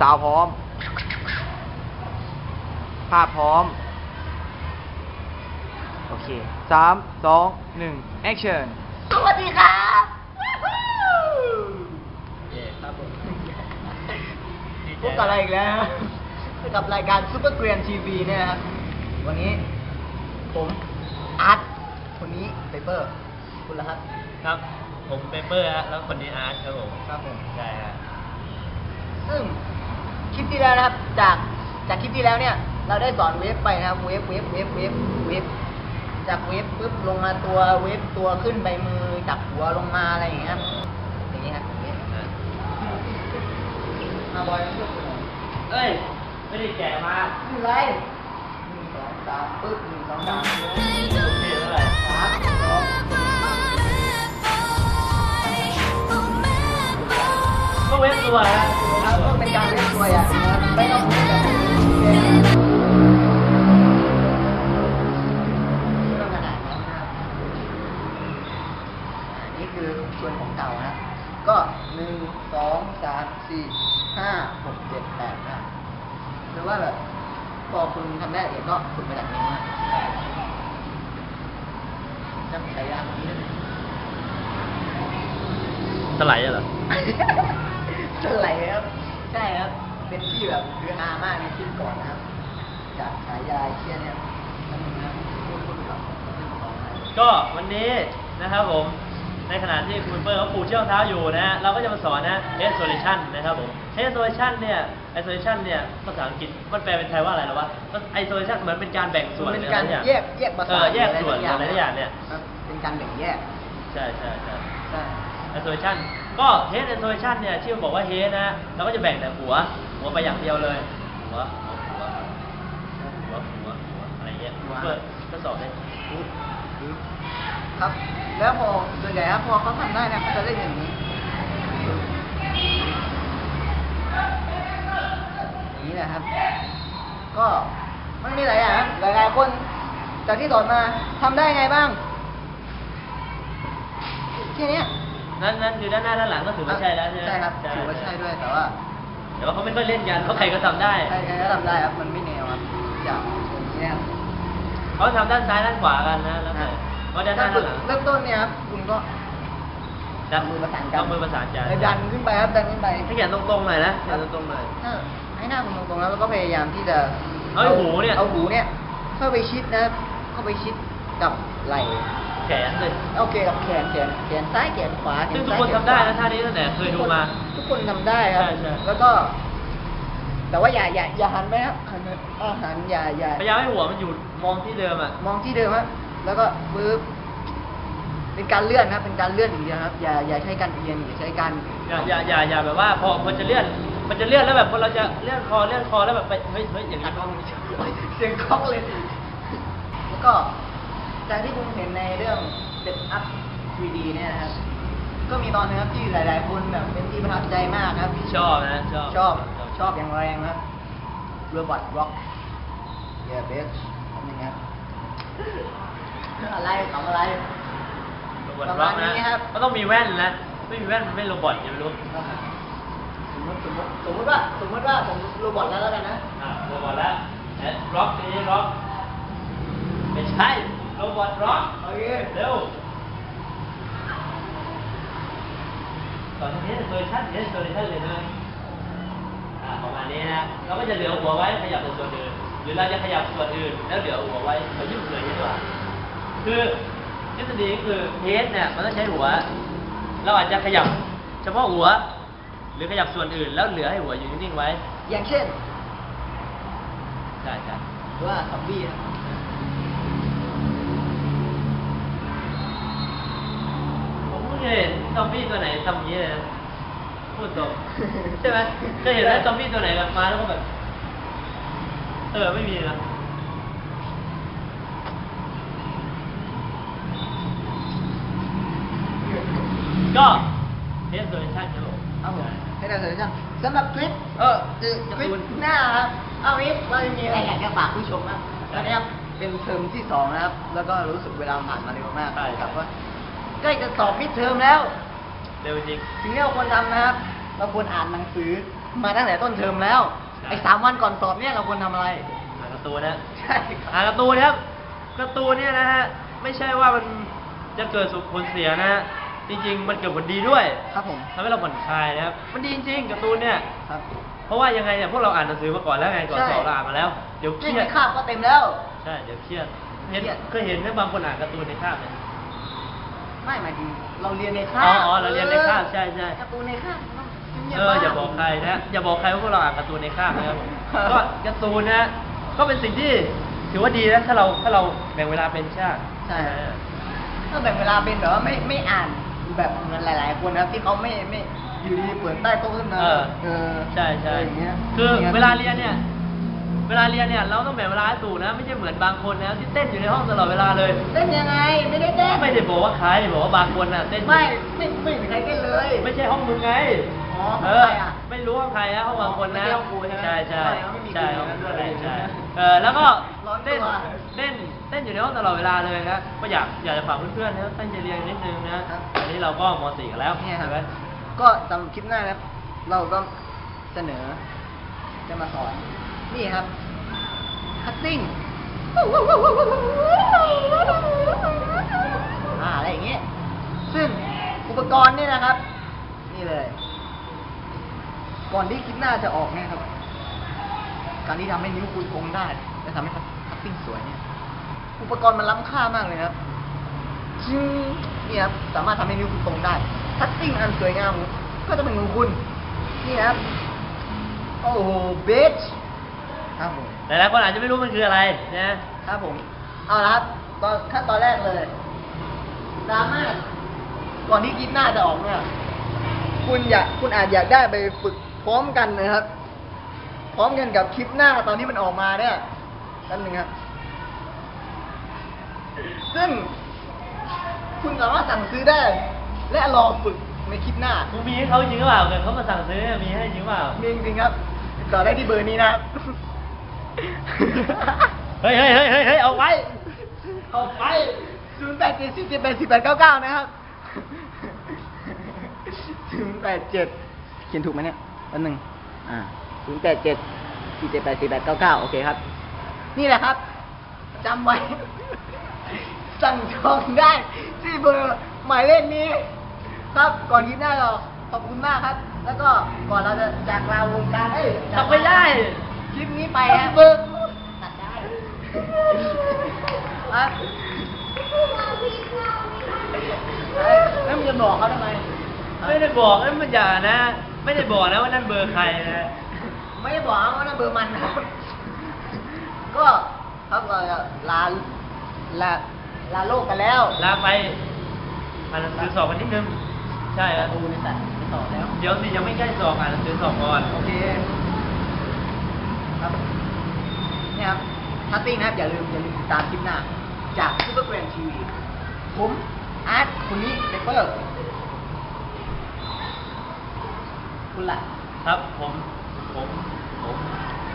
สาวพร้อม ภาพพร้อม โอเคสามสองหนึ่งแอคชั่นสวัสดีครับเย่ครับผมพบกับอะไรอีกแล้วนะครับพบกับรายการซูเปอร์เกรียนทีวีเนี่ยนะครับ วันนี้ ผมอาร์ตคนนี้เปเปอร์ คุณละครับ ครับ ผมเปเปอร์ฮะแล้วคนนี้อาร์ตครับผม ครับผม ใช่ฮะซึ่ง คลิปที่แล้วนะครับ จากจากคลิปที่แล้วเนี่ย เราได้สอนเวฟไปนะครับเวฟเวฟเวฟเวฟเวฟจากเวฟปุ๊บลงมาตัวเวฟตัวขึ้นใบมือจากหัวลงมาอะไรอย่างเงี้ยครับอย่างนี้ครับอย่างนี้อะมาบอยมาช่วยผมหน่อยเอ้ย ไม่ได้แกะมาไม่เป็นไรหนึ่งสองสามปึ๊บหนึ่งสองสามโอเคเท่าไหร่สามสองก็เว็บตัวฮะแล้วก็ เป็นการเล่นตัวอย่างนะครับไม่ต้องพูดแบบไม่ต้องขนาดนั้นนะครับอ่านี่คือส่วนของเก่านะ ก็หนึ่งสองสามสี่ห้าหกเจ็ดแปดนะหรือว่าแบบพอคุณทำได้เองก็คุณไปดัดนิ้วนะจำใช้ยากนี้นะสไลด์เหรอสไลด์ครับ ใช่ครับ เป็นที่แบบคือฮามากในคลิปก่อนนะครับ จากฉายาเชียเนี่ยนั่นนะครับพูดพูดก่อนก็วันนี้นะครับผม ในขณะที่คุณเปิ้ลเขาปูเชี่ยวเท้าอยู่นะฮะเราก็จะมาสอนนะ isolation นะครับผม isolation เนี่ย isolation เนี่ยภาษาอังกฤษมันแปลเป็นไทยว่าอะไรหรอวะ isolation เหมือนเป็นการแบ่งส่วนเป็นการอะไรสัแยกแยกประเอสาอทแยกส่วนอะไรสักอย่างเนี่ยครับเป็นการแบ่งแยก ใช่ใช่ใช่ใช่ isolation ก็ head isolation เนี่ยชื่อบอกว่า head นะเราก็จะแบ่งแต่หัว หัวไปอย่างเดียวเลยหัวหัวหัวหัวหัวหัวอะไรเงี้ยเพื่อทดสอบได้ครับ แล้วพอส่วนใหญ่ครับพอเขาทำได้นะเขาจะเล่นอย่างนี้อย่างนี้นะครับ ก็มันมีหลายอย่างครับหลายๆคนจากที่สอนมาทำได้ไงบ้างแค่เนี้ย นั่นนั่นคือด้านหน้าด้านหลังก็ถือว่าใช่แล้วใช่ไหมใช่ครับถือว่าใช่ด้วยแต่ว่า แต่ว่าเขาไม่ค่อยเล่นกันเพราะใครก็ทำได้ใครๆก็ทำได้ครับมันไม่แนวครับอย่างอย่างนี้ยครับเขาทำด้านซ้ายด้านขวากันนะแล้วแต่เพราะด้านหน้าด้านหลังเริ่มต้นเนี่ยครับคุณก็ดันมือประสานกันเอามือประสานกันเออดันขึ้นไปครับดันขึ้นไปให้แขนตรงๆหน่อยนะแขนตรงๆหน่อยเออให้หน้าคุณตรงๆแล้วแล้วก็พยายามที่จะเอาไอ้หูเนี่ยเอาหูเนี่ยเข้าไปชิดนะครับเข้าไปชิด กับไหล่แขนเลยโอเคกับแขนแขนแขนซ้ายแขนขวาแขซึ่งนทุกซ้ายคนแขทำได้ขวนะท่านี้ตั้งแต่เคยดูมา ทุกคนทำได้ครับ ใช่ใช่ แล้วก็ แต่ว่าอย่าอย่าอย่าหันไปครับหันเออหันอย่าอย่า พยายามให้หัวมันอยู่มองที่เดิมอะ มองที่เดิมครับแล้วก็ปึ๊บเป็นการเลื่อนครับ เป็นการเลื่อนอย่างเดียวครับ อย่าอย่าใช้การเอียงอย่าใช้การอย่าอย่าอย่าอย่าแบบว่าพอพอจะเลื่อน มันจะเลื่อนแล้วแบบพอเราจะเลื่อนคอเลื่อนคอแล้วแบบไปเฮ้ยเฮ้ยอย่างนี้ เสียงคล้องเลย แล้วก็ จากที่ผมเห็นในเรื่อง Step Up 3D เนี่ยนะครับ ก็มีตอนนึงครับที่หลายๆคนแบบเป็นที่ประทับใจมากครับชอบนะ ชอบ ชอบ ชอบอย่างแรงครับ Robot Rock Yeah bitch นี่ครับอะไรทำอะไรโรบอทประร็มาอกณนี้นะครับก็ต้องมีแว่นนะ ไม่มีแว่นมันไม่โรบอทอย่าไปรู้สมมติสมมติสมมติว่าสมมติว่าผมโรบอทแล้วแล้วกันนะอ่าโรบอทแล้วแอดร็อกนี้ร็อกไม่ใช่ โรบอทร็อกโอเคเร็วตอนนี้เวอร์ชันเอสโซลิชันเลยนะอ่าประมาณนี้นะเราก็จะเหลือหัวไว้ขยับแต่ส่วนอื่น หรือเราจะขยับส่วนอื่น แล้วเหลือหัวไว้เรายุ่งเลยดีกว่าคือทฤษฎีก็คือเทสเนี่ยมันต้องใช้หัว เราอาจจะขยับเฉพาะหัว หรือขยับส่วนอื่น แล้วเหลือให้หัวอยู่นิ่งๆไว้ อย่างเช่นใช่ใช่หรือว่าซอมบี้ นะผมเพิ่งเห็นซอมบี้ตัวไหนทำอย่างนี้เลยนะพูดตรงใช่ไหมเคยเห็นไหมซอมบี้ตัวไหนแบบมาแล้วก็แบบ เออไม่มีนะก็เทสโดยชั่นครับผมเอาผมให้ได้เลยจ้ะสำหรับคลิป เออคือคลิปหน้าครับ เอาวิเราจะมีอะไรอยากจะฝากผู้ชมบ้างแล้วนะครับเป็นเทอมที่สองนะครับ แล้วก็รู้สึกเวลาผ่านมาเร็วมากใช่ครับว่า ใกล้จะสอบมิดเทอมแล้ว เร็วจริง สิ่งที่เราควรทำนะครับ เราควรอ่านหนังสือมาตั้งแต่ต้นเทอมแล้ว ใช่ ไอ้สามวันก่อนสอบเนี่ยเราควรทำอะไร อ่านการ์ตูนนะใช่ครับอ่านการ์ตูนครับการ์ตูนเนี่ยนะฮะไม่ใช่ว่ามันจะเกิดสุขผลเสียนะฮะจริง ๆ มันเกิดผลดีด้วยครับผม ทำให้เราผ่อนคลายนะครับมันดีจริงๆการ์ตูนเนี่ย ครับ เพราะว่ายังไงเนี่ยพวกเราอ่านหนังสือมาก่อนแล้วไงก่อนใช่ สอบเราอ่านมาแล้วเดี๋ยวเคนี่รียในดคาบก็เต็มแล้ว ใช่เดี๋ยวเครียดเห็นเครียดเคยเห็นไหมบางคนอ่านการ์ตูนในคาบเนี่ย ไม่หมายถึงเราเรียนในคาบอ๋ออ๋อเราเรียนในคาบใช่ใช่ การ์ตูนในคาบต้องงีบเอๆอบ้งอย่าบอกใครนะอย่าบอกใครว่าพวกเราอ่านการ์ตูนในคาบนะครับ ก็การ์ตูนนะก็เป็นสิ่งที่ถือว่าดีนะถ้าเราถ้าเราแบ่งเวลาเป็นใช่ไหมใช่ถ้าแบ่งเวลาเป็นแบบว่าไม่ไม่อ่านแบบเหมือนหลาย ๆ คนนะครับที่เขาไม่ไม่อยู่ดีๆเปิดใต้โต๊ะขึ้นมาเออ เออใช่ใช่ะไรย่างเงี้ยคือนี่รับเวลาเรียนเนี่ย เวลาเรียนเนี่ยเราต้องแบ่งเวลาให้ถูกนะ ไม่ใช่เหมือนบางคนนะที่เต้นอยู่ในห้องตลอดเวลาเลย เต้นยังไงไม่ได้เต้นไม่ได้บอกว่าใครบอกว่าบางคนน่ะเต้นไม่ไม่ไม่มีใครเต้นเลย ไม่ใช่ห้องมึงไงอ๋อเอห้องอใครอะไม่รู้ห้องใครนะห้องบางคนนะไม่ใช่ห้องกูใช่ไหมใช่ใช่ห้องไม่มีใช่กูห้องนะกูด้วยใช่อะไรอย่างเงี้ยเออแล้วก็ร้อนตัวเต้นเต้นเต้นอยู่ในห้องตลอดเวลาเลยนะก็อยากอยากจะฝากเพื่อนๆนะตั้งใจเรียนนิดนึงนะครับอันนี้เราก็ม .4 กันแล้วเนี่ยครับใช่ไหมก็สำหรับคลิปหน้านะครับเราก็เสนอจะมาสอน นี่ครับคัตติ้งอะไรอย่างเงี้ยซึ่งอุปกรณ์เนี่ยนะครับ นี่เลย ก่อนที่คลิปหน้าจะออกเนี่ยครับ การที่ทำให้นิ้วคุณคงได้ และทำให้คัตติ้งสวยเนี่ย อุปกรณ์มันล้ำค่ามากเลยครับจึงนี่ครับ สามารถทำให้นิ้วคุณตรงได้ทัตติ้งอันสวยงาม ก็จะเป็นของคุณ นี่ครับ โอ้โหเบส ครับผมหลายๆคนอาจจะไม่รู้มันคืออะไรนะครับผม เอาละครับตอนขั้นตอนแรกเลยสามารถก่อนที่คลิปหน้าจะออกเนี่ยคุณอยากคุณอาจอยากได้ไปฝึกพร้อมกันนะครับ พร้อมกันกับคลิปหน้าตอนที่มันออกมาเนี่ยนั่นหนึ่งครับ ซึ่ง คุณสามารถสั่งซื้อได้ และรอฝึกในคลิปหน้ากูมีให้เขาจริงหรือเปล่าเกิดเขามาสั่งซื้อมีให้จริงหรือเปล่ามีจริงๆครับติดต่อได้ที่เบอร์นี้นะครับ เฮ้ยเฮ้ยเฮ้ยเฮ้ยเฮ้ยเอาไว้ เอาไปศูนย์แปดเจ็ดสี่เจ็ดแปดสี่แปดเก้าเก้านะครับศูนย์แปดเจ็ดเขียนถูกไหมเนี่ยอันหนึ่งอ่าศูนย์แปดเจ็ดสี่เจ็ดแปดสี่แปดเก้าเก้าโอเคครับ นี่แหละครับจำไว้ สั่งจองได้ที่เบอร์หมายเลขนี้ ครับก่อนคลิปหน้าเราขอบคุณมากครับ แล้วก็ก่อนเราจะจากลาวงการเอ้ยทำไม่ได้ คลิปนี้ไปฮะเบิร์ตัดได้อะแล้วมึงจะบอกเขาทำไมไม่ได้บอกนั่นมันอย่านะ ไม่ได้บอกนะว่านั่นเบอร์ใครนะ ไม่ได้บอกว่านั่นเบอร์มันนะก็ครับเราจะลาลาลาโลกกันแล้วลาไปอ่านหนังสือสอบกันนิดนึง ใช่ครับดูในสัตว์ไม่ต่อแล้ว เดี๋ยวสิยังไม่ใกล้สอบอ่านหนังสือสอบก่อน โอเค ครับเนี่ยครับทัตติ้งนะครับอย่าลืมอย่าลืมติดตามคลิปหน้า จากซูเปอร์แกรนทีวีผมอาร์ตคนนี้เปเปอร์คุณล่ะครับผมผมผม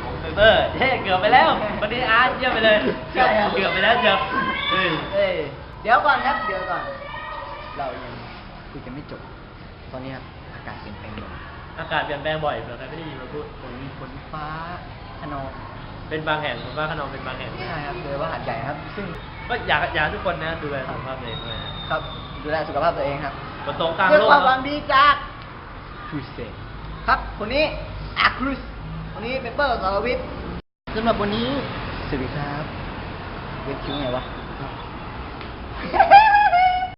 ผมเปเปอร์เฮ้เกือบไปแล้ววันนี้อาร์ตเยี่ยมไปเลยใช่ครับเกือบไปแล้วเกือบเฮ้ยเอ้ยเดี๋ยวก่อนครับเดี๋ยวก่อน เรายังคุยกันไม่จบ ตอนนี้ครับอากาศเปลี่ยนแปลงบ่อยอากาศเปลี่ยนแปลงบ่อยเผื่อใครไม่ได้ยินมาพูดฝนฝนฟ้าขนอง เป็นบางแห่งผมว่าขนองเป็นบางแห่งใช่ครับเลยว่าหาดใหญ่ครับ ซึ่งก็อยากอยากให้ทุกคนนะดูแลสุขภาพตัวเองด้วยนะครับดูแลสุขภาพตัวเองครับฝนตกกลางเพื่อโลกความหวังเนอะดีจากครูเซครับคนนี้อาครุสคนนี้เปเปอร์สารวิทย์สำหรับวันนี้สวัสดีครับเว็บคิวไงวะ